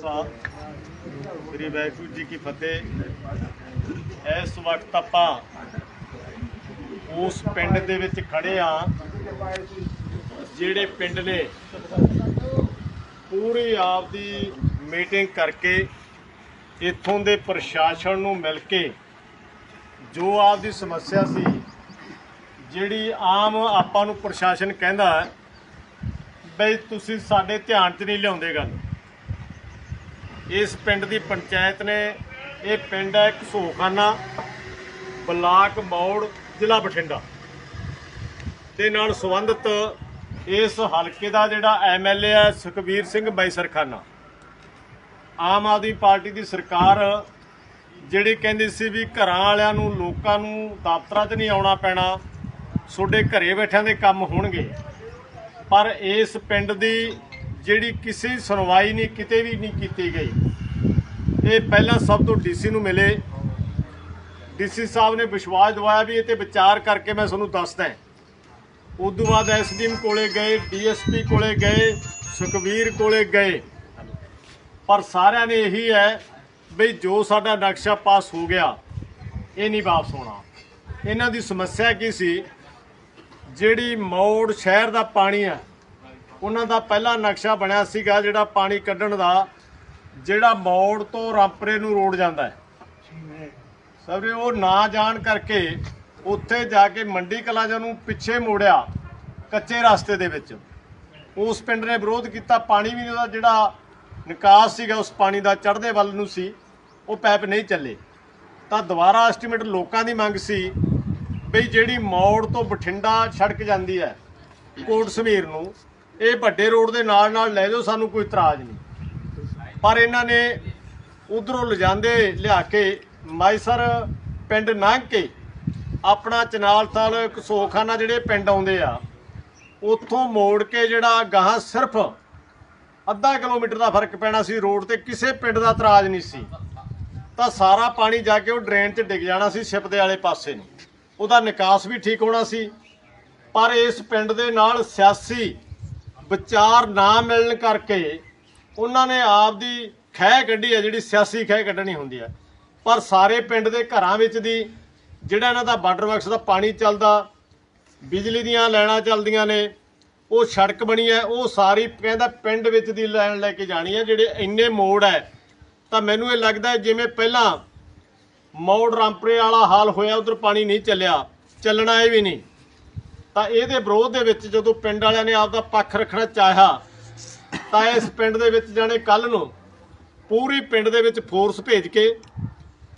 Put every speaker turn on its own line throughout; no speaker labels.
ਸ੍ਰੀ ਵਾਹਿਗੁਰੂ ਜੀ ਕੀ ਫਤਿਹ। ਇਸ ਵਕਤ ਆਪਾਂ ਉਸ ਪਿੰਡ ਦੇ ਵਿੱਚ ਖੜੇ ਆ ਜਿਹੜੇ ਪਿੰਡ ਨੇ ਪੂਰੀ ਆਪ ਦੀ ਮੀਟਿੰਗ ਕਰਕੇ ਇੱਥੋਂ ਦੇ ਪ੍ਰਸ਼ਾਸਨ ਨੂੰ ਮਿਲ ਕੇ ਜੋ ਆਪਦੀ ਸਮੱਸਿਆ ਸੀ, ਜਿਹੜੀ ਆਮ ਆਪਾਂ ਨੂੰ ਪ੍ਰਸ਼ਾਸਨ ਕਹਿੰਦਾ ਬਈ ਤੁਸੀਂ ਸਾਡੇ ਧਿਆਨ 'ਚ ਨਹੀਂ ਲਿਆਉਂਦੇ ਗੱਲ। ਇਸ ਪਿੰਡ ਦੀ ਪੰਚਾਇਤ ਨੇ ਇਹ ਪਿੰਡ ਹੈ ਘਸੋਖਾਨਾ ਬਲਾਕ ਮੌੜ, ਜ਼ਿਲ੍ਹਾ ਬਠਿੰਡਾ। ਤੇ ਨਾਲ ਸੰਬੰਧਿਤ ਇਸ ਹਲਕੇ ਦਾ ਜਿਹੜਾ ਐਮਐਲਏ ਹੈ ਸੁਖਬੀਰ ਸਿੰਘ ਬੈਸਰਖਾਨਾ। ਆਮ ਆਦਮੀ ਪਾਰਟੀ ਦੀ ਸਰਕਾਰ ਜਿਹੜੀ ਕਹਿੰਦੀ ਸੀ ਵੀ ਘਰਾਂ ਵਾਲਿਆਂ ਨੂੰ, ਲੋਕਾਂ ਨੂੰ ਦਫ਼ਤਰਾਂ 'ਚ ਨਹੀਂ ਆਉਣਾ ਪੈਣਾ, ਤੁਹਾਡੇ ਘਰੇ ਬੈਠਿਆਂ ਦੇ ਕੰਮ ਹੋਣਗੇ। ਪਰ ਇਸ ਪਿੰਡ ਦੀ ਜਿਹੜੀ ਕਿਸੇ ਸੁਣਵਾਈ ਨਹੀਂ, ਕਿਤੇ ਵੀ ਨਹੀਂ ਕੀਤੀ ਗਈ। ਇਹ ਪਹਿਲਾਂ ਸਭ ਤੋਂ ਡੀਸੀ ਨੂੰ ਮਿਲੇ। ਡੀਸੀ ਸਾਹਿਬ ਨੇ ਵਿਸ਼ਵਾਸ ਦਿਵਾਇਆ ਵੀ ਇਹ ਤੇ ਵਿਚਾਰ ਕਰਕੇ ਮੈਂ ਤੁਹਾਨੂੰ ਦੱਸਦਾ ਉਸ ਤੋਂ ਬਾਅਦ ਐਸਡੀਐਮ ਕੋਲੇ ਗਏ ਡੀਐਸਪੀ ਕੋਲੇ ਗਏ ਸੁਖਵੀਰ ਕੋਲੇ ਗਏ। ਪਰ ਸਾਰਿਆਂ ਨੇ ਇਹੀ ਹੈ ਵੀ ਜੋ ਸਾਡਾ ਨਕਸ਼ਾ ਪਾਸ ਹੋ ਗਿਆ, ਇਹ ਨਹੀਂ ਵਾਪਸ ਹੋਣਾ। ਇਹਨਾਂ ਦੀ ਸਮੱਸਿਆ ਕੀ ਸੀ? ਜਿਹੜੀ ਮੌੜ ਸ਼ਹਿਰ ਦਾ ਪਾਣੀ ਹੈ ਉਹਨਾਂ ਦਾ ਪਹਿਲਾ ਨਕਸ਼ਾ ਬਣਿਆ ਸੀਗਾ ਜਿਹੜਾ ਪਾਣੀ ਕੱਢਣ ਦਾ, ਜਿਹੜਾ ਮੌੜ ਤੋਂ ਰਾਮਪਰੇ ਨੂੰ ਰੋਡ ਜਾਂਦਾ ਹੈ। ਸਭਰੇ ਉਹ ਨਾ ਜਾਣ ਕਰਕੇ ਉੱਥੇ ਜਾ ਕੇ ਮੰਡੀ ਕਲਾਂ ਨੂੰ ਪਿੱਛੇ ਮੋੜਿਆ ਕੱਚੇ ਰਸਤੇ ਦੇ ਵਿੱਚ। ਉਸ ਪਿੰਡ ਨੇ ਵਿਰੋਧ ਕੀਤਾ, ਪਾਣੀ ਵੀ ਉਹਦਾ ਜਿਹੜਾ ਨਿਕਾਸ ਸੀਗਾ ਉਸ ਪਾਣੀ ਦਾ ਚੜ੍ਹਦੇ ਵੱਲ ਨੂੰ ਸੀ, ਉਹ ਪੈਪ ਨਹੀਂ ਚੱਲੇ। ਤਾਂ ਦੁਬਾਰਾ ਐਸਟੀਮੇਟ ਲੋਕਾਂ ਦੀ ਮੰਗ ਸੀ ਬਈ ਜਿਹੜੀ ਮੌੜ ਤੋਂ ਬਠਿੰਡਾ ਸੜਕ ਜਾਂਦੀ ਹੈ ਕੋਟ ਸਮੀਰ ਨੂੰ ਇਹ ਵੱਡੇ ਰੋਡ ਦੇ ਨਾਲ ਨਾਲ ਲੈ ਜਾਓ, ਸਾਨੂੰ ਕੋਈ ਇਤਰਾਜ਼ ਨਹੀਂ। ਪਰ ਇਹਨਾਂ ਨੇ ਉਧਰੋਂ ਲਿਜਾਂਦੇ ਲਿਆ ਕੇ ਮਾਈਸਰ ਪਿੰਡ ਲੰਘ ਕੇ ਆਪਣਾ ਚਨਾਲ ਤਾਲ ਕਸੋਖਾਨਾ ਜਿਹੜੇ ਪਿੰਡ ਆਉਂਦੇ ਆ, ਉੱਥੋਂ ਮੋੜ ਕੇ ਜਿਹੜਾ ਗਾਹਾਂ ਸਿਰਫ ਅੱਧਾ ਕਿਲੋਮੀਟਰ ਦਾ ਫ਼ਰਕ ਪੈਣਾ ਸੀ, ਰੋਡ ਤੇ ਕਿਸੇ ਪਿੰਡ ਦਾ ਇਤਰਾਜ਼ ਨਹੀਂ ਸੀ। ਤਾਂ ਸਾਰਾ ਪਾਣੀ ਜਾ ਕੇ ਉਹ ਡਰੇਨ 'ਚ ਡਿੱਗ ਜਾਣਾ ਸੀ ਛਿਪ ਦੇ ਵਾਲੇ ਪਾਸੇ ਨੂੰ। ਉਹਦਾ ਨਿਕਾਸ ਵੀ ਠੀਕ ਹੋਣਾ ਸੀ, ਪਰ ਇਸ ਪਿੰਡ ਦੇ ਨਾਲ ਸਿਆਸੀ ਵਿਚਾਰ ਨਾ ਮਿਲਣ ਕਰਕੇ ਉਹਨਾਂ ਨੇ ਆਪ ਦੀ ਖਹਿ ਕੱਢੀ ਹੈ, ਜਿਹੜੀ ਸਿਆਸੀ ਖਹਿ ਕੱਢਣੀ ਹੁੰਦੀ ਹੈ। ਪਰ ਸਾਰੇ ਪਿੰਡ ਦੇ ਘਰਾਂ ਵਿੱਚ ਦੀ ਜਿਹੜਾ ਇਹਨਾਂ ਦਾ ਵਾਟਰ ਵਰਕਸ ਦਾ ਪਾਣੀ ਚੱਲਦਾ, ਬਿਜਲੀ ਦੀਆਂ ਲਾਈਨਾਂ ਚੱਲਦੀਆਂ ਨੇ, ਉਹ ਸੜਕ ਬਣੀ ਹੈ, ਉਹ ਸਾਰੀ ਕਹਿੰਦਾ ਪਿੰਡ ਵਿੱਚ ਦੀ ਲਾਈਨ ਲੈ ਕੇ ਜਾਣੀ ਹੈ, ਜਿਹੜੇ ਇੰਨੇ ਮੋੜ ਹੈ। ਤਾਂ ਮੈਨੂੰ ਇਹ ਲੱਗਦਾ ਜਿਵੇਂ ਪਹਿਲਾਂ ਮੌੜ ਰਾਮਪਰੇ ਵਾਲਾ ਹਾਲ ਹੋਇਆ, ਉਧਰ ਪਾਣੀ ਨਹੀਂ ਚੱਲਿਆ, ਚੱਲਣਾ ਇਹ ਵੀ ਨਹੀਂ। ਤਾਂ ਇਹਦੇ ਵਿਰੋਧ ਦੇ ਵਿੱਚ ਜਦੋਂ ਪਿੰਡ ਵਾਲਿਆਂ ਨੇ ਆਪਦਾ ਪੱਖ ਰੱਖਣਾ ਚਾਹਿਆ, ਤਾਂ ਇਸ ਪਿੰਡ ਦੇ ਵਿੱਚ ਜਾਣੇ ਕੱਲ ਨੂੰ ਪੂਰੀ ਪਿੰਡ ਦੇ ਵਿੱਚ ਫੋਰਸ ਭੇਜ ਕੇ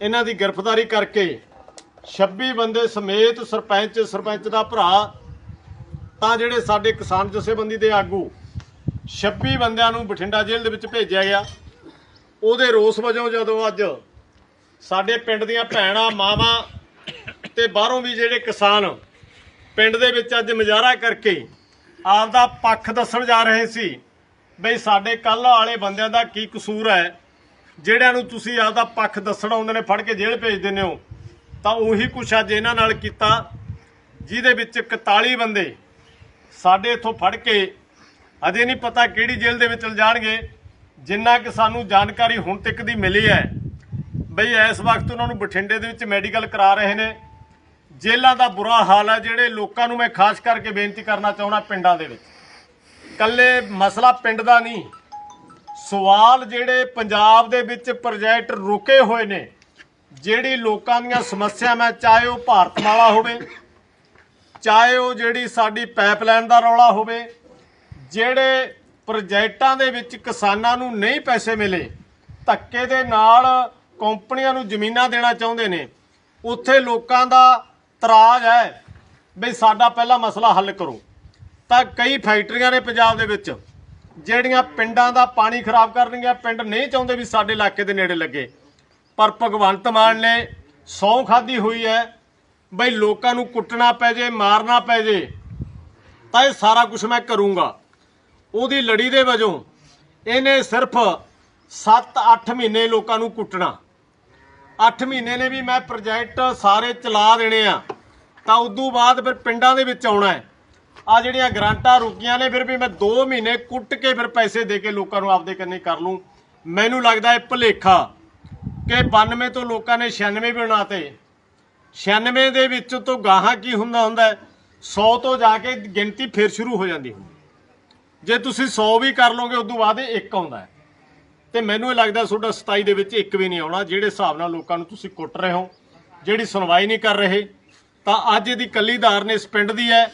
ਇਹਨਾਂ ਦੀ ਗ੍ਰਿਫਤਾਰੀ ਕਰਕੇ 26 ਬੰਦੇ ਸਮੇਤ ਸਰਪੰਚ ਸਰਪੰਚ ਦਾ ਭਰਾ, ਤਾਂ ਜਿਹੜੇ ਸਾਡੇ ਕਿਸਾਨ ਜਥੇਬੰਦੀ ਦੇ ਆਗੂ 26 ਬੰਦਿਆਂ ਨੂੰ ਬਠਿੰਡਾ ਜੇਲ੍ਹ ਦੇ ਵਿੱਚ ਭੇਜਿਆ ਗਿਆ। ਉਹਦੇ ਰੋਸ ਵਜੋਂ ਜਦੋਂ ਅੱਜ ਸਾਡੇ ਪਿੰਡ ਦੀਆਂ ਭੈਣਾਂ, ਮਾਵਾਂ ਤੇ ਬਾਹਰੋਂ ਵੀ ਜਿਹੜੇ ਕਿਸਾਨ ਪਿੰਡ ਦੇ ਵਿੱਚ ਅੱਜ ਮੁਜ਼ਾਹਰਾ ਕਰਕੇ ਆਪਦਾ ਪੱਖ ਦੱਸਣ ਜਾ ਰਹੇ ਸੀ ਬਈ ਸਾਡੇ ਕੱਲ ਵਾਲੇ ਬੰਦਿਆਂ ਦਾ ਕੀ ਕਸੂਰ ਹੈ? ਜਿਹੜਿਆਂ ਨੂੰ ਤੁਸੀਂ ਆਪਦਾ ਪੱਖ ਦੱਸਣ ਆਉਂਦੇ ਨੇ, ਫੜ ਕੇ ਜੇਲ੍ਹ ਭੇਜ ਦਿੰਦੇ ਹੋ। ਤਾਂ ਉਹੀ ਕੁਛ ਅੱਜ ਇਹਨਾਂ ਨਾਲ ਕੀਤਾ, ਜਿਹਦੇ ਵਿੱਚ 41 ਬੰਦੇ ਸਾਡੇ ਇੱਥੋਂ ਫੜ ਕੇ ਅਜੇ ਨਹੀਂ ਪਤਾ ਕਿਹੜੀ ਜੇਲ੍ਹ ਦੇ ਵਿੱਚ ਲਿਜਾਣਗੇ ਜਿੰਨਾ ਕਿ ਸਾਨੂੰ ਜਾਣਕਾਰੀ ਹੁਣ ਤੱਕ ਦੀ ਮਿਲੀ ਹੈ, ਬਈ ਇਸ ਵਕਤ ਉਹਨਾਂ ਨੂੰ ਬਠਿੰਡੇ ਦੇ ਵਿੱਚ ਮੈਡੀਕਲ ਕਰਾ ਰਹੇ ਨੇ। ਜੇਲ੍ਹਾਂ ਦਾ ਬੁਰਾ ਹਾਲ ਹੈ, ਜਿਹੜੇ ਲੋਕਾਂ ਨੂੰ ਮੈਂ ਖਾਸ ਕਰਕੇ ਬੇਨਤੀ ਕਰਨਾ ਚਾਹੁੰਦਾ ਪਿੰਡਾਂ ਦੇ ਵਿੱਚ। ਕੱਲੇ ਮਸਲਾ ਪਿੰਡ ਦਾ ਨਹੀਂ, ਸਵਾਲ ਜਿਹੜੇ ਪੰਜਾਬ ਦੇ ਵਿੱਚ ਪ੍ਰੋਜੈਕਟ ਰੁਕੇ ਹੋਏ ਨੇ, ਜਿਹੜੀ ਲੋਕਾਂ ਦੀਆਂ ਸਮੱਸਿਆਵਾਂ ਚਾਹੇ ਉਹ ਭਾਰਤਮਾਲਾ ਹੋਵੇ, ਚਾਹੇ ਉਹ ਜਿਹੜੀ ਸਾਡੀ ਪਾਈਪਲਾਈਨ ਦਾ ਰੌਲਾ ਹੋਵੇ, ਜਿਹੜੇ ਪ੍ਰੋਜੈਕਟਾਂ ਦੇ ਵਿੱਚ ਕਿਸਾਨਾਂ ਨੂੰ ਨਹੀਂ ਪੈਸੇ ਮਿਲੇ, ਧੱਕੇ ਦੇ ਨਾਲ ਕੰਪਨੀਆਂ ਨੂੰ ਜ਼ਮੀਨਾਂ ਦੇਣਾ ਚਾਹੁੰਦੇ ਨੇ, ਉੱਥੇ ਲੋਕਾਂ ਦਾ ਤਰਾਜ ਹੈ ਵੀ ਸਾਡਾ ਪਹਿਲਾ ਮਸਲਾ ਹੱਲ ਕਰੋ। ਤਾਂ ਕਈ ਫੈਕਟਰੀਆਂ ਨੇ ਪੰਜਾਬ ਦੇ ਵਿੱਚ, ਜਿਹੜੀਆਂ ਪਿੰਡਾਂ ਦਾ ਪਾਣੀ ਖਰਾਬ ਕਰਨਗੀਆਂ, ਪਿੰਡ ਨਹੀਂ ਚਾਹੁੰਦੇ ਵੀ ਸਾਡੇ ਇਲਾਕੇ ਦੇ ਨੇੜੇ ਲੱਗੇ। ਪਰ ਭਗਵੰਤ ਮਾਨ ਨੇ ਸੌਂ ਖਾਦੀ ਹੋਈ ਹੈ, ਬਈ ਲੋਕਾਂ ਨੂੰ ਕੁੱਟਣਾ ਪੈ ਜੇ, ਮਾਰਨਾ ਪੈ ਜੇ, ਤਾਂ ਇਹ ਸਾਰਾ ਕੁਝ ਮੈਂ ਕਰੂੰਗਾ। ਉਹਦੀ ਲੜੀ ਦੇ ਵਜੋਂ ਇਹਨੇ ਸਿਰਫ 7-8 ਮਹੀਨੇ ਲੋਕਾਂ ਨੂੰ ਕੁੱਟਣਾ। 8 ਮਹੀਨੇ ਨੇ ਵੀ ਮੈਂ ਪ੍ਰੋਜੈਕਟ ਸਾਰੇ ਚਲਾ ਦੇਣੇ ਆ। ਤਾਂ ਉਦੋਂ ਬਾਅਦ ਫਿਰ ਪਿੰਡਾਂ ਦੇ ਵਿੱਚ ਆਉਣਾ ਹੈ। ਆ ਜਿਹੜੀਆਂ ਗਰਾਂਟਾਂ ਰੁਕੀਆਂ ਨੇ, ਫਿਰ ਵੀ ਮੈਂ 2 ਮਹੀਨੇ ਕੁੱਟ ਕੇ ਫਿਰ ਪੈਸੇ ਦੇ ਕੇ ਲੋਕਾਂ ਨੂੰ ਆਪਦੇ ਕੰਨੇ ਕਰ ਲੂੰ। ਮੈਨੂੰ ਲੱਗਦਾ ਇਹ ਭੁਲੇਖਾ ਕਿ 92 ਤੋਂ ਲੋਕਾਂ ਨੇ 96 ਵੀ ਬਣਾਤੇ 96 ਦੇ ਵਿੱਚ ਤੋਂ ਗਾਹਾਂ ਕੀ ਹੁੰਦਾ ਹੁੰਦਾ 100 ਤੋਂ ਜਾ ਕੇ ਗਿਣਤੀ ਫਿਰ ਸ਼ੁਰੂ ਹੋ ਜਾਂਦੀ ਹੁੰਦੀ ਜੇ ਤੁਸੀਂ 100 ਵੀ ਕਰ ਲਓਗੇ ਤੋਂ ਬਾਅਦ ਇਹ ਇੱਕ ਆਉਂਦਾ ਹੈ। ਤੇ ਮੈਨੂੰ ਇਹ ਲੱਗਦਾ ਤੁਹਾਡਾ 27 ਦੇ ਵਿੱਚ ਇੱਕ ਵੀ ਨਹੀਂ ਆਉਣਾ, ਜਿਹੜੇ ਹਿਸਾਬ ਨਾਲ ਲੋਕਾਂ ਨੂੰ ਤੁਸੀਂ ਕੁੱਟ ਰਹੇ ਹੋ, ਜਿਹੜੀ ਸੁਣਵਾਈ ਨਹੀਂ ਕਰ ਰਹੇ। ਤਾਂ ਅੱਜ ਇਹਦੀ ਕੱਲੀਦਾਰ ਧਾਰਨ ਇਸ ਪਿੰਡ ਦੀ ਹੈ।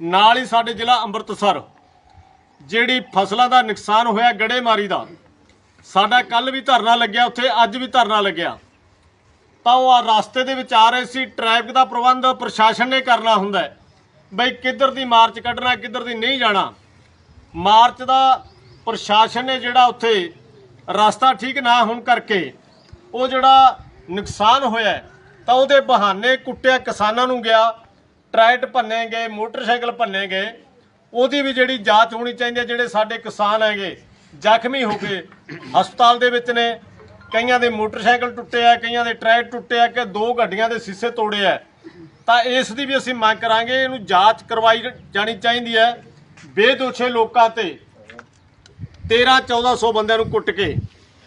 ਨਾਲ ਹੀ ਸਾਡੇ ਜ਼ਿਲ੍ਹਾ ਅੰਮ੍ਰਿਤਸਰ, ਜਿਹੜੀ ਫਸਲਾਂ ਦਾ ਨੁਕਸਾਨ ਹੋਇਆ ਗੜੇਮਾਰੀ ਦਾ, ਸਾਡਾ ਕੱਲ ਵੀ ਧਰਨਾ ਲੱਗਿਆ, ਉੱਥੇ ਅੱਜ ਵੀ ਧਰਨਾ ਲੱਗਿਆ। ਤਾਂ ਉਹ ਰਸਤੇ ਦੇ ਵਿੱਚ ਆ ਰਹੇ ਸੀ, ਟ੍ਰੈਫਿਕ ਦਾ ਪ੍ਰਬੰਧ ਪ੍ਰਸ਼ਾਸਨ ਨੇ ਕਰਨਾ ਹੁੰਦਾ ਬਈ ਕਿੱਧਰ ਦੀ ਮਾਰਚ ਕੱਢਣਾ, ਕਿੱਧਰ ਦੀ ਨਹੀਂ ਜਾਣਾ। ਮਾਰਚ ਦਾ ਪ੍ਰਸ਼ਾਸਨ ਨੇ ਜਿਹੜਾ ਉੱਥੇ ਰਸਤਾ ਠੀਕ ਨਾ ਹੋਣ ਕਰਕੇ ਉਹ ਜਿਹੜਾ ਨੁਕਸਾਨ ਹੋਇਆ ਤਾਂ ਉਹਦੇ ਬਹਾਨੇ ਕੁੱਟਿਆ ਕਿਸਾਨਾਂ ਨੂੰ ਗਿਆ ਟਰੈਕਟ ਭੰਨੇ ਗਏ, ਮੋਟਰਸਾਈਕਲ ਭੰਨੇ ਗਏ। ਉਹਦੀ ਵੀ ਜਿਹੜੀ ਜਾਂਚ ਹੋਣੀ ਚਾਹੀਦੀ ਹੈ, ਜਿਹੜੇ ਸਾਡੇ ਕਿਸਾਨ ਹੈਗੇ, ਜ਼ਖਮੀ ਹੋ ਕੇ ਹਸਪਤਾਲ ਦੇ ਵਿੱਚ ਨੇ। ਕਈਆਂ ਦੇ ਮੋਟਰਸਾਈਕਲ ਟੁੱਟੇ ਆ, ਕਈਆਂ ਦੇ ਟਰੈਕ ਟੁੱਟੇ ਆ, ਕਿ ਦੋ ਗੱਡੀਆਂ ਦੇ ਸ਼ੀਸ਼ੇ ਤੋੜੇ ਆ। ਤਾਂ ਇਸ ਦੀ ਵੀ ਅਸੀਂ ਮੰਗ ਕਰਾਂਗੇ, ਇਹਨੂੰ ਜਾਂਚ ਕਰਵਾਈ ਜਾਣੀ ਚਾਹੀਦੀ ਹੈ। ਬੇਦੋਸ਼ੇ ਲੋਕਾਂ ਤੇ 13 1400 ਬੰਦਿਆਂ ਨੂੰ ਕੁੱਟ ਕੇ।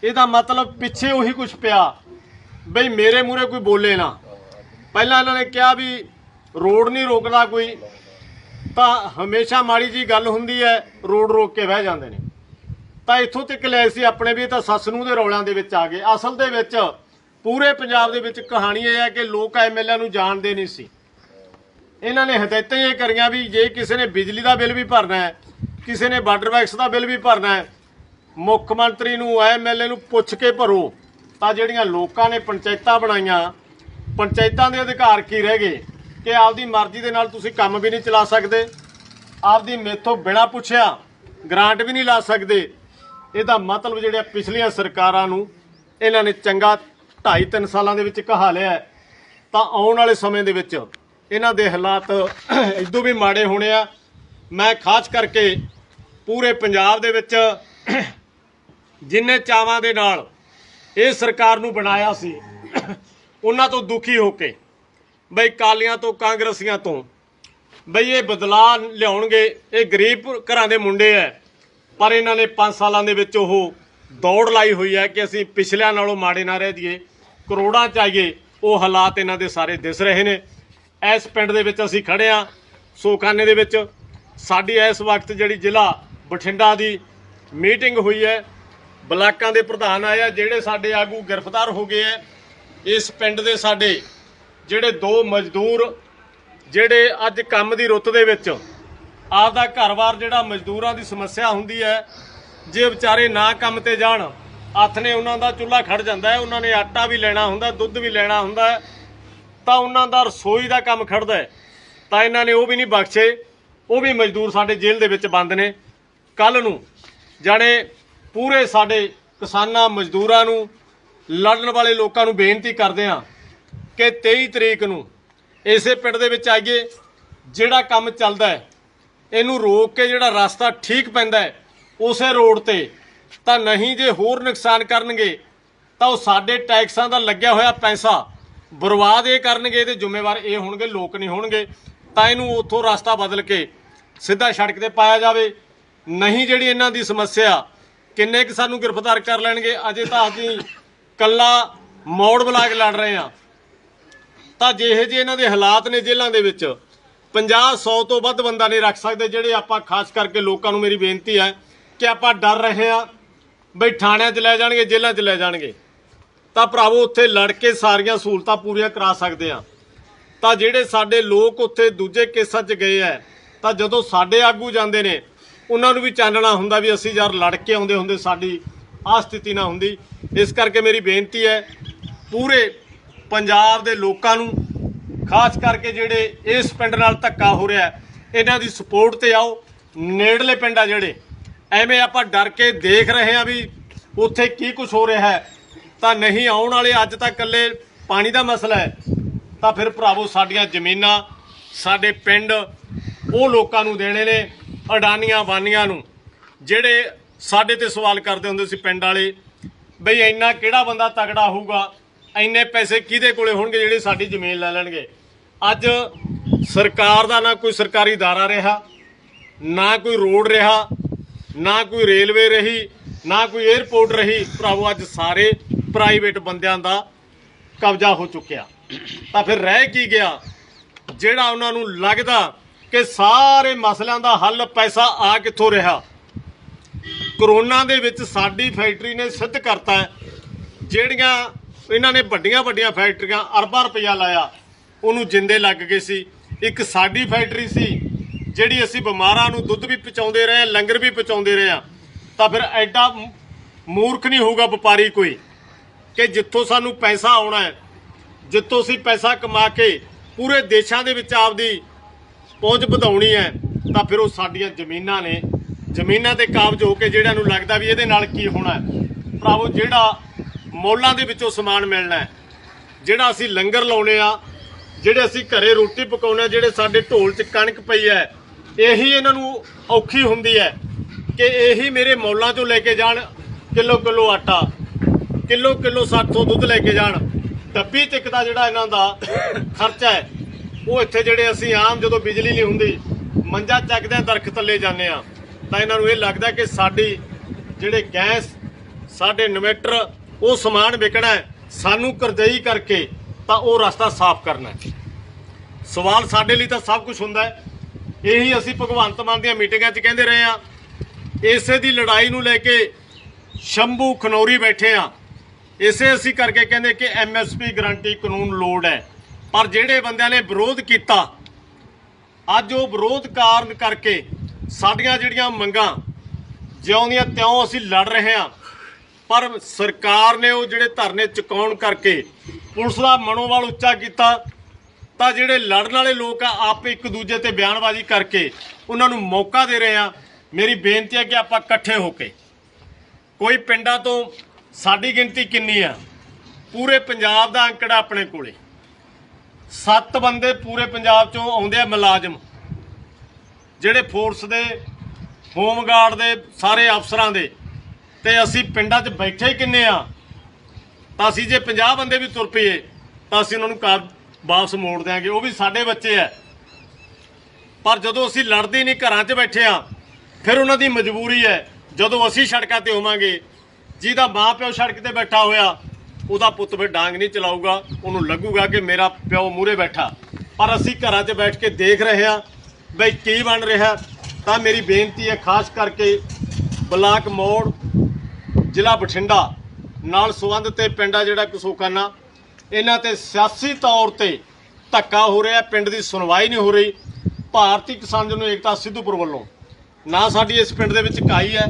ਇਹਦਾ ਮਤਲਬ ਪਿੱਛੇ ਉਹੀ ਕੁਝ ਪਿਆ। ਬਈ ਮੇਰੇ ਮੂਰੇ ਕੋਈ ਬੋਲੇ ਨਾ। ਪਹਿਲਾਂ ਇਹਨਾਂ ਨੇ ਕਿਹਾ ਵੀ ਰੋਡ ਨਹੀਂ ਰੋਕਦਾ ਕੋਈ। ਤਾਂ ਹਮੇਸ਼ਾ ਮਾੜੀ ਜੀ ਗੱਲ ਹੁੰਦੀ ਹੈ, ਰੋਡ ਰੋਕ ਕੇ ਬਹਿ ਜਾਂਦੇ ਨੇ। ਤਾਂ ਇੱਥੋਂ ਤੱਕ ਲੈ ਸੀ ਆਪਣੇ ਵੀ ਤਾਂ ਸੱਸ ਨੂੰ ਦੇ ਰੌਲਿਆਂ ਦੇ ਵਿੱਚ ਆ ਗਏ। ਅਸਲ ਦੇ ਵਿੱਚ ਪੂਰੇ ਪੰਜਾਬ ਦੇ ਵਿੱਚ ਕਹਾਣੀ ਇਹ ਹੈ ਕਿ ਲੋਕ ਐਮਐਲਏ ਨੂੰ ਜਾਣਦੇ ਨਹੀਂ ਸੀ। ਇਹਨਾਂ ਨੇ ਹਦਾਇਤਾਂ ਇਹ ਕਰੀਆਂ ਵੀ ਜੇ ਕਿਸੇ ਨੇ ਬਿਜਲੀ ਦਾ ਬਿੱਲ ਵੀ ਭਰਨਾ ਹੈ, ਕਿਸੇ ਨੇ ਵਾਟਰ ਵੈਕਸ ਦਾ ਬਿੱਲ ਵੀ ਭਰਨਾ ਹੈ, ਮੁੱਖ ਮੰਤਰੀ ਨੂੰ ਐਮਐਲਏ ਨੂੰ ਪੁੱਛ ਕੇ ਭਰੋ। ਤਾਂ ਜਿਹੜੀਆਂ ਲੋਕਾਂ ਨੇ ਪੰਚਾਇਤਾਂ ਬਣਾਈਆਂ, ਪੰਚਾਇਤਾਂ ਦੇ ਅਧਿਕਾਰ ਕੀ ਰਹਿ ਗਏ ਕਿ ਆਪਦੀ ਮਰਜ਼ੀ ਦੇ ਨਾਲ ਤੁਸੀਂ ਕੰਮ ਵੀ ਨਹੀਂ ਚਲਾ ਸਕਦੇ? ਆਪਦੀ ਮੇਥੋਂ ਬਿਨਾਂ ਪੁੱਛਿਆ ਗ੍ਰਾਂਟ ਵੀ ਨਹੀਂ ਲਾ ਸਕਦੇ। ਇਹਦਾ ਮਤਲਬ ਜਿਹੜੇ ਪਿਛਲੀਆਂ ਸਰਕਾਰਾਂ ਨੂੰ ਇਹਨਾਂ ਨੇ ਚੰਗਾ 2.5 3 ਸਾਲਾਂ ਦੇ ਵਿੱਚ ਕਹਾ ਲਿਆ ਤਾਂ ਆਉਣ ਵਾਲੇ ਸਮੇਂ ਦੇ ਵਿੱਚ ਇਹਨਾਂ ਦੇ ਹਾਲਾਤ ਇਦੋਂ ਵੀ ਮਾੜੇ ਹੋਣੇ ਆ। ਮੈਂ ਖਾਸ ਕਰਕੇ ਪੂਰੇ ਪੰਜਾਬ ਦੇ ਵਿੱਚ ਜਿੰਨੇ ਚਾਵਾਂ ਦੇ ਨਾਲ ਇਹ ਸਰਕਾਰ ਨੂੰ ਬਣਾਇਆ ਸੀ। ਉਹਨਾਂ ਤੋਂ ਦੁਖੀ ਹੋ ਕੇ, ਬਈ ਕਾਲੀਆਂ ਤੋਂ, ਕਾਂਗਰਸੀਆਂ ਤੋਂ, ਬਈ ਇਹ ਬਦਲਾਅ ਲਿਆਉਣਗੇ, ਇਹ ਗਰੀਬ ਘਰਾਂ ਦੇ ਮੁੰਡੇ ਐ, ਪਰ ਇਹਨਾਂ ਨੇ 5 ਸਾਲਾਂ ਦੇ ਵਿੱਚ ਉਹ ਦੌੜ ਲਾਈ ਹੋਈ ਹੈ ਕਿ ਅਸੀਂ ਪਿਛਲਿਆਂ ਨਾਲੋਂ ਮਾੜੇ ਨਾ ਰਹਿ ਜਾਈਏ, ਕਰੋੜਾਂ ਚ ਆਈਏ ਉਹ ਹਾਲਾਤ ਇਹਨਾਂ ਦੇ ਸਾਰੇ ਦਿਸ ਰਹੇ ਨੇ। ਇਸ ਪਿੰਡ ਦੇ ਵਿੱਚ ਅਸੀਂ ਖੜੇ ਆ, ਸੋਖਾਨੇ ਦੇ ਵਿੱਚ। ਸਾਡੀ ਇਸ ਵਕਤ ਜਿਹੜੀ ਜ਼ਿਲ੍ਹਾ ਬਠਿੰਡਾ ਦੀ ਮੀਟਿੰਗ ਹੋਈ ਹੈ ਬਲਾਕਾਂ ਦੇ ਪ੍ਰਧਾਨ ਆਏ ਆ, ਜਿਹੜੇ ਸਾਡੇ ਆਗੂ ਗ੍ਰਿਫਤਾਰ ਹੋ ਗਏ ਐ ਇਸ ਪਿੰਡ ਦੇ ਸਾਡੇ ਜਿਹੜੇ ਦੋ ਮਜ਼ਦੂਰ, ਜਿਹੜੇ ਅੱਜ ਕੰਮ ਦੀ ਰੁੱਤ ਦੇ ਵਿੱਚ ਆਪਦਾ ਘਰ-ਬਾਰ ਜਿਹੜਾ ਮਜ਼ਦੂਰਾਂ ਦੀ ਸਮੱਸਿਆ ਹੁੰਦੀ ਹੈ, ਜੇ ਵਿਚਾਰੇ ਨਾ ਕੰਮ ਤੇ ਜਾਣ, ਹੱਥ ਨੇ ਉਹਨਾਂ ਦਾ ਚੁੱਲ੍ਹਾ ਖੜ ਜਾਂਦਾ ਹੈ, ਉਹਨਾਂ ਨੇ ਆਟਾ ਵੀ ਲੈਣਾ ਹੁੰਦਾ, ਦੁੱਧ ਵੀ ਲੈਣਾ ਹੁੰਦਾ ਤਾਂ ਉਹਨਾਂ ਦਾ ਰਸੋਈ ਦਾ ਕੰਮ ਖੜਦਾ ਹੈ। ਤਾਂ ਇਹਨਾਂ ਨੇ ਉਹ ਵੀ ਨਹੀਂ ਬਖਸ਼ੇ, ਉਹ ਵੀ ਮਜ਼ਦੂਰ ਸਾਡੇ ਜੇਲ੍ਹ ਦੇ ਵਿੱਚ ਬੰਦ ਨੇ। ਕੱਲ ਨੂੰ ਜਾਣੇ ਪੂਰੇ ਸਾਡੇ ਕਿਸਾਨਾਂ, ਮਜ਼ਦੂਰਾਂ ਨੂੰ, ਲੜਨ ਵਾਲੇ ਲੋਕਾਂ ਨੂੰ ਬੇਨਤੀ ਕਰਦੇ ਹਾਂ ਕਿ 23 ਤਰੀਕ ਨੂੰ ਇਸੇ ਪਿੰਡ ਦੇ ਵਿੱਚ ਆਈਏ, ਜਿਹੜਾ ਕੰਮ ਚੱਲਦਾ ਹੈ, ਇਹਨੂੰ ਰੋਕ ਕੇ ਜਿਹੜਾ ਰਸਤਾ ਠੀਕ ਪੈਂਦਾ ਹੈ, ਉਸੇ ਰੋਡ ਤੇ, ਤਾਂ ਨਹੀਂ ਜੇ ਹੋਰ ਨੁਕਸਾਨ ਕਰਨਗੇ, ਤਾਂ ਉਹ ਸਾਡੇ ਟੈਕਸਾਂ ਦਾ ਲੱਗਿਆ ਹੋਇਆ ਪੈਸਾ ਬਰਬਾਦ ਇਹ ਕਰਨਗੇ ਇਹਦੇ ਜ਼ਿੰਮੇਵਾਰ ਇਹ ਹੋਣਗੇ, ਲੋਕ ਨਹੀਂ ਹੋਣਗੇ, ਤਾਂ ਇਹਨੂੰ ਉੱਥੋਂ ਰਸਤਾ ਬਦਲ ਕੇ ਸਿੱਧਾ ਸੜਕ ਤੇ ਪਾਇਆ ਜਾਵੇ। ਨਹੀਂ ਜਿਹੜੀ ਇਹਨਾਂ ਦੀ ਸਮੱਸਿਆ ਕਿੰਨੇ ਕੁ ਸਾਨੂੰ ਗ੍ਰਿਫਤਾਰ ਕਰ ਲੈਣਗੇ? ਅਜੇ ਤਾਂ ਅਸੀਂ ਕੱਲਾ ਮੋੜ ਬਲਾ ਕੇ ਲੜ ਰਹੇ ਹਾਂ। ਤਾਂ ਜਿਹੇ ਜਿਹੇ ਇਹਨਾਂ ਦੇ ਹਾਲਾਤ ਨੇ ਜੇਲ੍ਹਾਂ ਦੇ ਵਿੱਚ 50 100 ਤੋਂ ਵੱਧ ਬੰਦਾ ਨਹੀਂ ਰੱਖ ਸਕਦੇ, ਜਿਹੜੇ ਆਪਾਂ ਖਾਸ ਕਰਕੇ ਲੋਕਾਂ ਨੂੰ ਮੇਰੀ ਬੇਨਤੀ ਹੈ ਕਿ ਆਪਾਂ ਡਰ ਰਹੇ ਹਾਂ ਬਈ ਥਾਣਿਆਂ 'ਚ ਲੈ ਜਾਣਗੇ, ਜੇਲ੍ਹਾਂ 'ਚ ਲੈ ਜਾਣਗੇ। ਤਾਂ ਭਰਾਵੋ, ਉੱਥੇ ਲੜ ਕੇ ਸਾਰੀਆਂ ਸਹੂਲਤਾਂ ਪੂਰੀਆਂ ਕਰਾ ਸਕਦੇ ਆ ਤਾਂ ਜਿਹੜੇ ਸਾਡੇ ਲੋਕ ਉੱਥੇ ਦੂਜੇ ਕੇਸਾਂ 'ਚ ਗਏ ਐ ਤਾਂ ਜਦੋਂ ਸਾਡੇ ਆਗੂ ਜਾਂਦੇ ਨੇ ਉਹਨਾਂ ਨੂੰ ਵੀ ਚਾਨਣਾ ਹੁੰਦਾ ਵੀ ਅਸੀਂ ਯਾਰ ਲੜ ਕੇ ਆਉਂਦੇ ਹੁੰਦੇ, ਸਾਡੀ ਆਹ ਸਥਿਤੀ ਨਾ ਹੁੰਦੀ। ਇਸ ਕਰਕੇ ਮੇਰੀ ਬੇਨਤੀ ਹੈ, ਪੂਰੇ ਪੰਜਾਬ ਦੇ ਲੋਕਾਂ ਨੂੰ, ਖਾਸ ਕਰਕੇ ਜਿਹੜੇ ਇਸ ਪਿੰਡ ਨਾਲ ਧੱਕਾ ਹੋ ਰਿਹਾ ਇਹਨਾਂ ਦੀ ਸਪੋਰਟ ਤੇ ਆਓ। ਨੇੜਲੇ ਪਿੰਡ ਆ ਜਿਹੜੇ, ਐਵੇਂ ਆਪਾਂ ਡਰ ਕੇ ਦੇਖ ਰਹੇ ਆ ਵੀ ਉੱਥੇ ਕੀ ਕੁਝ ਹੋ ਰਿਹਾ ਹੈ। ਤਾਂ ਨਹੀਂ ਆਉਣ ਵਾਲੇ ਅੱਜ ਤੱਕ ਇਕੱਲੇ ਪਾਣੀ ਦਾ ਮਸਲਾ ਹੈ, ਤਾਂ ਫਿਰ ਭਰਾਵੋ ਸਾਡੀਆਂ ਜ਼ਮੀਨਾਂ, ਸਾਡੇ ਪਿੰਡ, ਉਹ ਲੋਕਾਂ ਨੂੰ ਦੇਣੇ ਨੇ। ਅਡਾਨੀਆਂ ਬਾਨੀਆਂ ਨੂੰ, ਜਿਹੜੇ ਸਾਡੇ ਤੇ ਸਵਾਲ ਕਰਦੇ ਹੁੰਦੇ ਸੀ ਪਿੰਡ ਵਾਲੇ, ਬਈ ਇੰਨਾ ਕਿਹੜਾ ਬੰਦਾ ਤਗੜਾ ਹੋਊਗਾ, ਇੰਨੇ ਪੈਸੇ ਕਿਹਦੇ ਕੋਲੇ ਹੋਣਗੇ ਜਿਹੜੇ ਸਾਡੀ ਜ਼ਮੀਨ ਲੈ ਲੈਣਗੇ? ਅੱਜ ਸਰਕਾਰ ਦਾ ਨਾ ਕੋਈ ਸਰਕਾਰੀ ਦਾਰਾ ਰਿਹਾ, ਨਾ ਕੋਈ ਰੋਡ ਰਿਹਾ, ਨਾ ਕੋਈ ਰੇਲਵੇ ਰਹੀ, ਨਾ ਕੋਈ 에어ਪੋਰਟ ਰਹੀ, ਭਰਾਵੋ, ਅੱਜ ਸਾਰੇ ਪ੍ਰਾਈਵੇਟ ਬੰਦਿਆਂ ਦਾ ਕਬਜ਼ਾ ਹੋ ਚੁੱਕਿਆ। ਤਾਂ ਫਿਰ ਰਹਿ ਕੀ ਗਿਆ? ਜਿਹੜਾ ਉਹਨਾਂ ਨੂੰ ਲੱਗਦਾ ਕਿ ਸਾਰੇ ਮਸਲਿਆਂ ਦਾ ਹੱਲ ਪੈਸਾ ਆ ਕਿੱਥੋਂ ਰਿਹਾ? ਕਰੋਨਾ ਦੇ ਵਿੱਚ ਸਾਡੀ ਫੈਕਟਰੀ ਨੇ ਸਿੱਧ ਕਰਤਾ ਜਿਹੜੀਆਂ ਇਹਨਾਂ ਨੇ ਵੱਡੀਆਂ ਵੱਡੀਆਂ ਫੈਕਟਰੀਆਂ ਅਰਬਾਂ ਰੁਪਇਆ ਲਾਇਆ, ਉਹਨੂੰ ਜਿੰਦੇ ਲੱਗ ਗਏ ਸੀ। ਇੱਕ ਸਾਡੀ ਫੈਕਟਰੀ ਸੀ, ਜਿਹੜੀ ਅਸੀਂ ਬਿਮਾਰਾਂ ਨੂੰ ਦੁੱਧ ਵੀ ਪਹੁੰਚਾਉਂਦੇ ਰਹੇ ਹਾਂ, ਲੰਗਰ ਵੀ ਪਹੁੰਚਾਉਂਦੇ ਰਹੇ ਹਾਂ। ਤਾਂ ਫਿਰ ਐਡਾ ਮੂਰਖ ਨਹੀਂ ਹੋਊਗਾ ਵਪਾਰੀ ਕੋਈ ਕਿ ਜਿੱਥੋਂ ਸਾਨੂੰ ਪੈਸਾ ਆਉਣਾ ਹੈ, ਜਿੱਥੋਂ ਅਸੀਂ ਪੈਸਾ ਕਮਾ ਕੇ ਪੂਰੇ ਦੇਸ਼ਾਂ ਦੇ ਵਿੱਚ ਆਪਦੀ ਪਹੁੰਚ ਵਧਾਉਣੀ ਹੈ, ਤਾਂ ਫਿਰ ਉਹ ਸਾਡੀਆਂ ਜ਼ਮੀਨਾਂ ਨੇ। ਜ਼ਮੀਨਾਂ ਤੇ ਕਾਬਜ ਹੋ ਕੇ ਜਿਹੜਿਆਂ ਨੂੰ ਲੱਗਦਾ ਵੀ ਇਹਦੇ ਨਾਲ ਕੀ ਹੋਣਾ ਭਰਾਵੋ, ਜਿਹੜਾ ਮੌਲਾਂ ਦੇ ਵਿੱਚੋਂ ਸਮਾਨ ਮਿਲਣਾ ਹੈ, ਜਿਹੜਾ ਅਸੀਂ ਲੰਗਰ ਲਾਉਨੇ ਆ, ਜਿਹੜੇ ਅਸੀਂ ਘਰੇ ਰੋਟੀ ਪਕਾਉਨੇ ਆ, ਜਿਹੜੇ ਸਾਡੇ ਢੋਲ 'ਚ ਕਣਕ ਪਈ ਹੈ, ਇਹੀ ਇਹਨਾਂ ਨੂੰ ਔਖੀ ਹੁੰਦੀ ਹੈ ਕਿ ਇਹੀ ਮੇਰੇ ਮੌਲਾਂ 'ਚੋਂ ਲੈ ਕੇ ਜਾਣ, ਕਿਲੋ ਕਿਲੋ ਆਟਾ, ਕਿਲੋ ਕਿਲੋ ਸਾਥੋਂ ਦੁੱਧ ਲੈ ਕੇ ਜਾਣ। ਡੱਬੀ ਤੱਕ ਦਾ ਜਿਹੜਾ ਇਹਨਾਂ ਦਾ ਖਰਚਾ ਹੈ ਉਹ ਇੱਥੇ ਜਿਹੜੇ ਅਸੀਂ ਆਮ ਜਦੋਂ ਬਿਜਲੀ ਨਹੀਂ ਹੁੰਦੀ, ਮੰਜਾ ਚੱਕਦੇ ਆ ਦਰਖਤ ਥੱਲੇ ਜਾਂਦੇ ਆ ਤਾਂ ਇਹਨਾਂ ਨੂੰ ਇਹ ਲੱਗਦਾ ਕਿ ਸਾਡੀ ਜਿਹੜੇ ਗੈਸ, ਸਾਡੇ ਇਨਵੈਟਰ ਉਹ ਸਮਾਨ ਵਿਕਣਾ ਸਾਨੂੰ ਕਰਜ਼ਈ ਕਰਕੇ ਤਾਂ ਉਹ ਰਸਤਾ ਸਾਫ਼ ਕਰਨਾ ਸਵਾਲ ਸਾਡੇ ਲਈ ਤਾਂ ਸਭ ਕੁਝ ਹੁੰਦਾ ਹੈ। ਇਹੀ ਅਸੀਂ ਭਗਵੰਤ ਮਾਨ ਦੀਆਂ ਮੀਟਿੰਗਾਂ 'ਚ ਕਹਿੰਦੇ ਰਹੇ ਆ ਇਸੇ ਦੀ ਲੜਾਈ ਨੂੰ ਲੈ ਕੇ ਸ਼ੰਭੂ ਖਨੌਰੀ ਬੈਠੇ ਆ ਇਸੇ ਅਸੀਂ ਕਰਕੇ ਕਹਿੰਦੇ ਕਿ ਐਮਐਸਪੀ ਗਰੰਟੀ ਕਾਨੂੰਨ ਲੋੜ ਹੈ। ਪਰ ਜਿਹੜੇ ਬੰਦਿਆਂ ਨੇ ਵਿਰੋਧ ਕੀਤਾ, ਅੱਜ ਉਹ ਵਿਰੋਧ ਕਾਰਨ ਕਰਕੇ ਸਾਡੀਆਂ ਜਿਹੜੀਆਂ ਮੰਗਾਂ, ਜਿਉਂਦੀਆਂ ਤਿਉਂ ਅਸੀਂ ਲੜ ਰਹੇ ਹਾਂ। ਪਰ ਸਰਕਾਰ ਨੇ ਉਹ ਜਿਹੜੇ ਧਰਨੇ ਚੁਕਾਉਣ ਕਰਕੇ ਪੁਲਿਸ ਦਾ ਮਨੋਬਲ ਉੱਚਾ ਕੀਤਾ, ਤਾਂ ਜਿਹੜੇ ਲੜਨ ਵਾਲੇ ਲੋਕ ਆ, ਆਪ ਇੱਕ ਦੂਜੇ ਤੇ ਬਿਆਨਬਾਜ਼ੀ ਕਰਕੇ ਉਹਨਾਂ ਨੂੰ ਮੌਕਾ ਦੇ ਰਹੇ ਆ ਮੇਰੀ ਬੇਨਤੀ ਹੈ ਕਿ ਆਪਾਂ ਇਕੱਠੇ ਹੋ ਕੇ, ਕੋਈ ਪਿੰਡਾਂ ਤੋਂ ਸਾਡੀ ਗਿਣਤੀ ਕਿੰਨੀ ਆ? ਪੂਰੇ ਪੰਜਾਬ ਦਾ ਅੰਕੜਾ ਆਪਣੇ ਕੋਲੇ। ਸੱਤ ਬੰਦੇ ਪੂਰੇ ਪੰਜਾਬ ਚੋਂ ਆਉਂਦੇ ਆ ਮੁਲਾਜ਼ਮ, ਜਿਹੜੇ ਫੋਰਸ ਦੇ ਹੋਮਗਾਰਡ ਦੇ, ਸਾਰੇ ਅਫਸਰਾਂ ਦੇ। ਤੇ ਅਸੀਂ ਪਿੰਡਾਂ 'ਚ ਬੈਠੇ ਕਿੰਨੇ ਆ? ਤਾਂ ਅਸੀਂ ਜੇ 50 ਬੰਦੇ ਵੀ ਤੁਰ ਪਈਏ, ਤਾਂ ਅਸੀਂ ਉਹਨਾਂ ਨੂੰ ਕਾਰ ਵਾਪਸ ਮੋੜ ਦਿਆਂਗੇ। ਉਹ ਵੀ ਸਾਡੇ ਬੱਚੇ ਆ। ਪਰ ਜਦੋਂ ਅਸੀਂ ਲੜਦੇ ਨਹੀਂ, ਘਰਾਂ 'ਚ ਬੈਠੇ ਆ, ਫਿਰ ਉਹਨਾਂ ਦੀ ਮਜਬੂਰੀ ਹੈ, ਜਦੋਂ ਅਸੀਂ ਸੜਕਾਂ ਤੇ ਹੋਵਾਂਗੇ, ਜਿਹਦਾ ਮਾਂ ਪਿਓ ਸੜਕ ਤੇ ਬੈਠਾ ਹੋਇਆ ਉਹਦਾ ਪੁੱਤ ਫਿਰ ਡਾਂਗ ਨਹੀਂ ਚਲਾਊਗਾ, ਉਹਨੂੰ ਲੱਗੂਗਾ ਕਿ ਮੇਰਾ ਪਿਓ ਮੂਰੇ ਬੈਠਾ। ਪਰ ਅਸੀਂ ਘਰਾਂ 'ਚ ਬੈਠ ਕੇ ਦੇਖ ਰਹੇ ਹਾਂ ਬਈ ਕੀ ਬਣ ਰਿਹਾ। ਤਾਂ ਮੇਰੀ ਬੇਨਤੀ ਹੈ, ਖਾਸ ਕਰਕੇ ਬਲਾਕ ਮੋੜ, ਜ਼ਿਲ੍ਹਾ ਬਠਿੰਡਾ, ਨਾਲ ਸੰਬੰਧ ਤੇ ਪਿੰਡਾ ਜਿਹੜਾ ਕਸੋਕਾਨਾ ਇਹਨਾਂ ਤੇ ਸਿਆਸੀ ਤੌਰ ਤੇ ਧੱਕਾ ਹੋ ਰਿਹਾ, ਪਿੰਡ ਦੀ ਸੁਣਵਾਈ ਨਹੀਂ ਹੋ ਰਹੀ। ਭਾਰਤੀ ਕਿਸਾਨ ਜਨ ਏਕਤਾ ਸਿੱਧੂਪੁਰ ਵੱਲੋਂ। ਨਾ ਸਾਡੀ ਇਸ ਪਿੰਡ ਦੇ ਵਿੱਚ ਕਾਈ ਹੈ,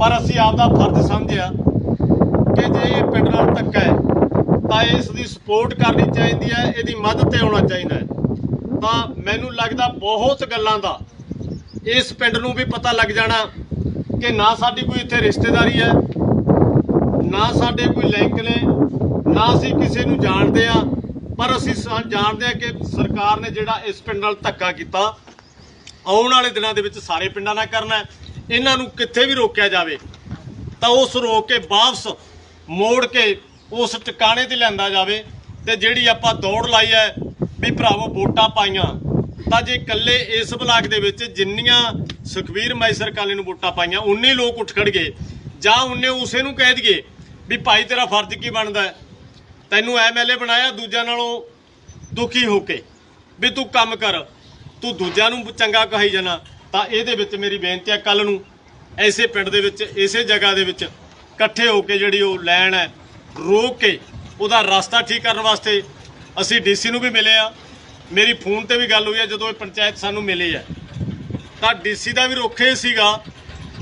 ਪਰ ਅਸੀਂ ਆਪ ਦਾ ਫਰਜ਼ ਸਮਝਿਆ ਕਿ ਜੇ ਇਹ ਪਿੰਡ ਨਾਲ ਧੱਕਾ ਹੈ, ਤਾਂ ਇਸ ਦੀ ਸਪੋਰਟ ਕਰਨੀ ਚਾਹੀਦੀ ਹੈ, ਇਹਦੀ ਮਦਦ ਤੇ ਆਉਣਾ ਚਾਹੀਦਾ ਹੈ। ਤਾਂ ਮੈਨੂੰ ਲੱਗਦਾ ਬਹੁਤ ਗੱਲਾਂ ਦਾ ਇਸ ਪਿੰਡ ਨੂੰ ਵੀ ਪਤਾ ਲੱਗ ਜਾਣਾ ਕਿ ਨਾ ਸਾਡੀ ਕੋਈ ਇੱਥੇ ਰਿਸ਼ਤੇਦਾਰੀ ਹੈ, ਨਾ ਸਾਡੇ ਕੋਈ ਲਿੰਕ ਨੇ, ਨਾ ਅਸੀਂ ਕਿਸੇ ਨੂੰ ਜਾਣਦੇ ਆ ਪਰ ਅਸੀਂ ਜਾਣਦੇ ਆ ਕਿ ਸਰਕਾਰ ਨੇ ਜਿਹੜਾ ਇਸ ਪਿੰਡ ਨਾਲ ਧੱਕਾ ਕੀਤਾ, ਆਉਣ ਵਾਲੇ ਦਿਨਾਂ ਦੇ ਵਿੱਚ ਸਾਰੇ ਪਿੰਡਾਂ ਨਾਲ ਕਰਨਾ ਇਹਨਾਂ ਨੂੰ ਕਿੱਥੇ ਵੀ ਰੋਕਿਆ ਜਾਵੇ, ਤਾਂ ਉਸ ਰੋਕ ਕੇ ਵਾਪਸ ਮੋੜ ਕੇ ਉਸ ਟਿਕਾਣੇ ਤੇ ਲਿਆਂਦਾ ਜਾਵੇ ਤੇ ਜਿਹੜੀ ਆਪਾਂ ਦੌੜ ਲਾਈ ਹੈ ਵੀ ਭਰਾਵੋ ਵੋਟਾਂ ਪਾਈਆਂ, ਤਾਂ ਜੇ ਇਕੱਲੇ ਇਸ ਬਲਾਕ ਦੇ ਵਿੱਚ ਜਿੰਨੀਆਂ ਸੁਖਵੀਰ ਮੈਸਰ ਕਾਲੇ ਨੂੰ ਵੋਟਾਂ ਪਾਈਆਂ, ਉਨੇ ਲੋਕ ਉੱਠ ਖੜ ਗਏ, ਜਾਂ ਉਨੇ ਉਸੇ ਨੂੰ ਕਹਿ ਦਈਏ ਵੀ ਭਾਈ ਤੇਰਾ ਫਰਜ਼ ਕੀ ਬਣਦਾ ਹੈ? ਤੈਨੂੰ ਐਮਐਲਏ ਬਣਾਇਆ, ਦੂਜਿਆਂ ਨਾਲੋਂ ਦੁਖੀ ਹੋ ਕੇ, ਵੀ ਤੂੰ ਕੰਮ ਕਰ, ਤੂੰ ਦੂਜਿਆਂ ਨੂੰ ਚੰਗਾ ਕਹਾਈ ਜਾਣਾ, ਤਾਂ ਇਹਦੇ ਵਿੱਚ ਮੇਰੀ ਬੇਨਤੀ ਹੈ ਕੱਲ ਨੂੰ, ਐਸੇ ਪਿੰਡ ਦੇ ਵਿੱਚ ਇਸੇ ਜਗ੍ਹਾ ਦੇ ਵਿੱਚ ਇਕੱਠੇ ਹੋ ਕੇ ਜਿਹੜੀ ਉਹ ਲੈਣ ਹੈ, ਰੋਕ ਕੇ ਉਹਦਾ ਰਸਤਾ ਠੀਕ ਕਰਨ ਵਾਸਤੇ ਅਸੀਂ ਡੀਸੀ ਨੂੰ ਵੀ ਮਿਲੇ ਆ ਮੇਰੀ ਫੋਨ ਤੇ ਵੀ ਗੱਲ ਹੋਈ ਹੈ, ਜਦੋਂ ਇਹ ਪੰਚਾਇਤ ਸਾਨੂੰ ਮਿਲੀ ਹੈ। ਤਾਂ ਡੀਸੀ ਦਾ ਵੀ ਰੋਖੇ ਸੀਗਾ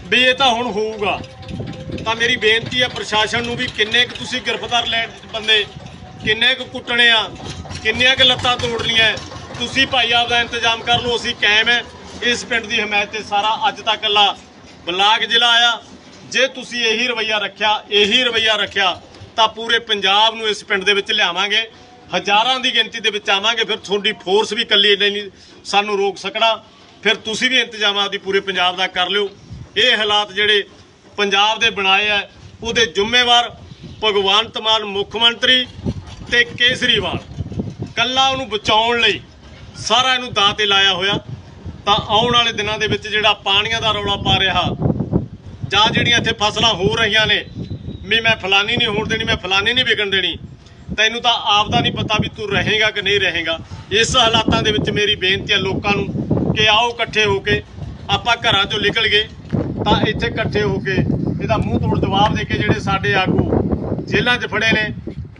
ਵੀ ਇਹ ਤਾਂ ਹੁਣ ਹੋਊਗਾ। ਤਾਂ ਮੇਰੀ ਬੇਨਤੀ ਆ ਪ੍ਰਸ਼ਾਸਨ ਨੂੰ ਵੀ ਕਿੰਨੇ ਕੁ ਤੁਸੀਂ ਗ੍ਰਿਫਤਾਰ ਲੈਣ ਬੰਦੇ, ਕਿੰਨੇ ਕੁ ਕੁੱਟਣੇ ਆ, ਕਿੰਨੀਆਂ ਕੁ ਲੱਤਾਂ ਤੋੜਨੀਆਂ ਤੁਸੀਂ ਭਾਈ ਆਪਦਾ ਇੰਤਜ਼ਾਮ ਕਰ ਲਓ, ਅਸੀਂ ਕਾਇਮ ਹੈ। ਇਸ ਪਿੰਡ ਦੀ ਹਮਾਇਤ ਤੇ ਸਾਰਾ ਅੱਜ ਤੱਕ ਲਾ ਬਲਾਕ ਜ਼ਿਲ੍ਹਾ ਆਇਆ। ਜੇ ਤੁਸੀਂ ਇਹੀ ਰਵਈਆ ਰੱਖਿਆ, ਇਹੀ ਰਵਈਆ ਰੱਖਿਆ, ਤਾਂ ਪੂਰੇ ਪੰਜਾਬ ਨੂੰ ਇਸ ਪਿੰਡ ਦੇ ਵਿੱਚ ਲਿਆਵਾਂਗੇ। ਹਜ਼ਾਰਾਂ ਦੀ ਗਿਣਤੀ ਦੇ ਵਿੱਚ ਆਵਾਂਗੇ, ਫਿਰ ਤੁਹਾਡੀ ਫੋਰਸ ਵੀ ਇਕੱਲੀ ਨਹੀਂ, ਸਾਨੂੰ ਰੋਕ ਸਕਣਾ। ਫਿਰ ਤੁਸੀਂ ਵੀ ਇੰਤਜ਼ਾਮ ਆਪਦੀ ਪੂਰੇ ਪੰਜਾਬ ਦਾ ਕਰ ਲਿਓ। ਇਹ ਹਾਲਾਤ ਜਿਹੜੇ ਪੰਜਾਬ ਦੇ ਬਣਾਏ ਆ, ਉਹਦੇ ਜ਼ਿੰਮੇਵਾਰ ਭਗਵੰਤ ਮਾਨ ਮੁੱਖ ਮੰਤਰੀ ਤੇ ਕੇਸਰੀਵਾਲ ਕੱਲਾ ਉਹਨੂੰ ਬਚਾਉਣ ਲਈ ਸਾਰਾ ਇਹਨੂੰ ਦਾਅ ਤੇ ਲਾਇਆ ਹੋਇਆ। ਤਾਂ ਆਉਣ ਵਾਲੇ ਦਿਨਾਂ ਦੇ ਵਿੱਚ ਜਿਹੜਾ ਪਾਣੀਆਂ ਦਾ ਰੌਲਾ ਪਾ ਰਿਹਾ ਜਾਂ ਜਿਹੜੀਆਂ ਇੱਥੇ ਫਸਲਾਂ ਹੋ ਰਹੀਆਂ ਨੇ, ਵੀ ਮੈਂ ਫਲਾਨੀ ਨਹੀਂ ਹੋਣ ਦੇਣੀ, ਮੈਂ ਫਲਾਨੀ ਨਹੀਂ ਵਿਕਣ ਦੇਣੀ, ਤੈਨੂੰ ਤਾਂ ਆਪ ਦਾ ਨਹੀਂ ਪਤਾ ਵੀ ਤੂੰ ਰਹੇਗਾ ਕਿ ਨਹੀਂ ਰਹੇਗਾ। ਇਸ ਹਾਲਾਤਾਂ ਦੇ ਵਿੱਚ ਮੇਰੀ ਬੇਨਤੀ ਹੈ ਲੋਕਾਂ ਨੂੰ ਕਿ ਆਓ ਇਕੱਠੇ ਹੋ ਕੇ ਆਪਾਂ ਘਰਾਂ ਚੋਂ ਨਿਕਲ ਗਏ, ਤਾਂ ਇੱਥੇ ਇਕੱਠੇ ਹੋ ਕੇ ਇਹਦਾ ਮੂੰਹ ਤੋੜ ਜਵਾਬ ਦੇ ਕੇ ਜਿਹੜੇ ਸਾਡੇ ਆਗੂ ਜੇਲ੍ਹਾਂ 'ਚ ਫੜੇ ਨੇ,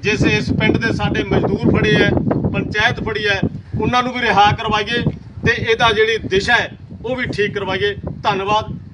ਜਿਸ ਇਸ ਪਿੰਡ ਦੇ ਸਾਡੇ ਮਜ਼ਦੂਰ ਫੜੇ ਐ, ਪੰਚਾਇਤ ਫੜੀ ਐ, ਉਹਨਾਂ ਨੂੰ ਵੀ ਰਿਹਾ ਕਰਵਾਈਏ ਤੇ ਇਹਦਾ ਜਿਹੜੀ ਦਿਸ਼ਾ ਹੈ ਉਹ ਵੀ ਠੀਕ ਕਰਵਾਈਏ। ਧੰਨਵਾਦ।